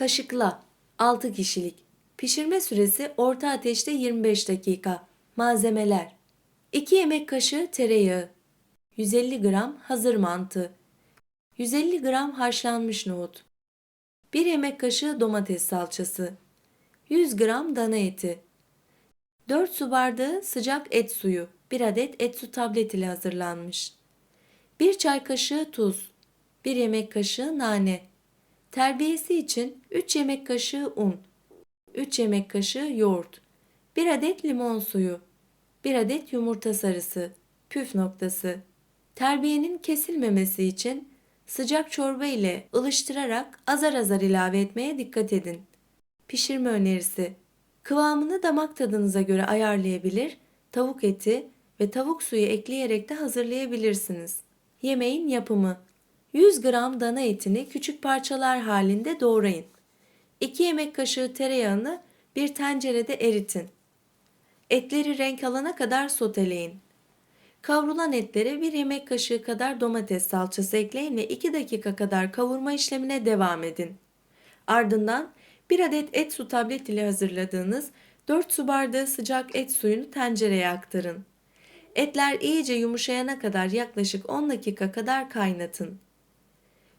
Kaşıkla 6 kişilik. Pişirme süresi orta ateşte 25 dakika. Malzemeler. 2 yemek kaşığı tereyağı. 150 gram hazır mantı. 150 gram haşlanmış nohut. 1 yemek kaşığı domates salçası. 100 gram dana eti. 4 su bardağı sıcak et suyu. 1 adet et su tablet ile hazırlanmış. 1 çay kaşığı tuz. 1 yemek kaşığı nane Terbiyesi için 3 yemek kaşığı un, 3 yemek kaşığı yoğurt, 1 adet limon suyu, 1 adet yumurta sarısı, püf noktası. Terbiyenin kesilmemesi için sıcak çorba ile ılıştırarak azar azar ilave etmeye dikkat edin. Pişirme önerisi. Kıvamını damak tadınıza göre ayarlayabilir, tavuk eti ve tavuk suyu ekleyerek de hazırlayabilirsiniz. Yemeğin yapımı 100 gram dana etini küçük parçalar halinde doğrayın. 2 yemek kaşığı tereyağını bir tencerede eritin. Etleri renk alana kadar soteleyin. Kavrulan etlere 1 yemek kaşığı kadar domates salçası ekleyin ve 2 dakika kadar kavurma işlemine devam edin. Ardından 1 adet et su tablet ile hazırladığınız 4 su bardağı sıcak et suyunu tencereye aktarın. Etler iyice yumuşayana kadar yaklaşık 10 dakika kadar kaynatın.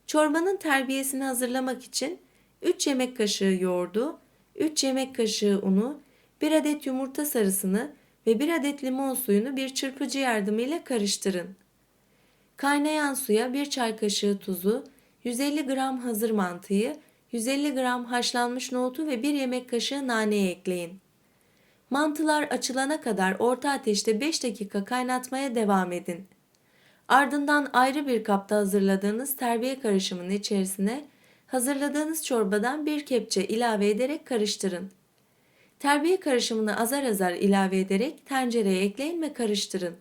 Çorbanın terbiyesini hazırlamak için 3 yemek kaşığı yoğurdu, 3 yemek kaşığı unu, 1 adet yumurta sarısını ve 1 adet limon suyunu bir çırpıcı yardımıyla karıştırın. Kaynayan suya 1 çay kaşığı tuzu, 150 gram hazır mantıyı, 150 gram haşlanmış nohutu ve 1 yemek kaşığı naneyi ekleyin. Mantılar açılana kadar orta ateşte 5 dakika kaynatmaya devam edin. Ardından ayrı bir kapta hazırladığınız terbiye karışımının içerisine hazırladığınız çorbadan bir kepçe ilave ederek karıştırın. Terbiye karışımını azar azar ilave ederek tencereye ekleyin ve karıştırın.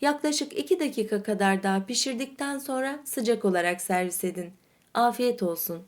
Yaklaşık 2 dakika kadar daha pişirdikten sonra sıcak olarak servis edin. Afiyet olsun.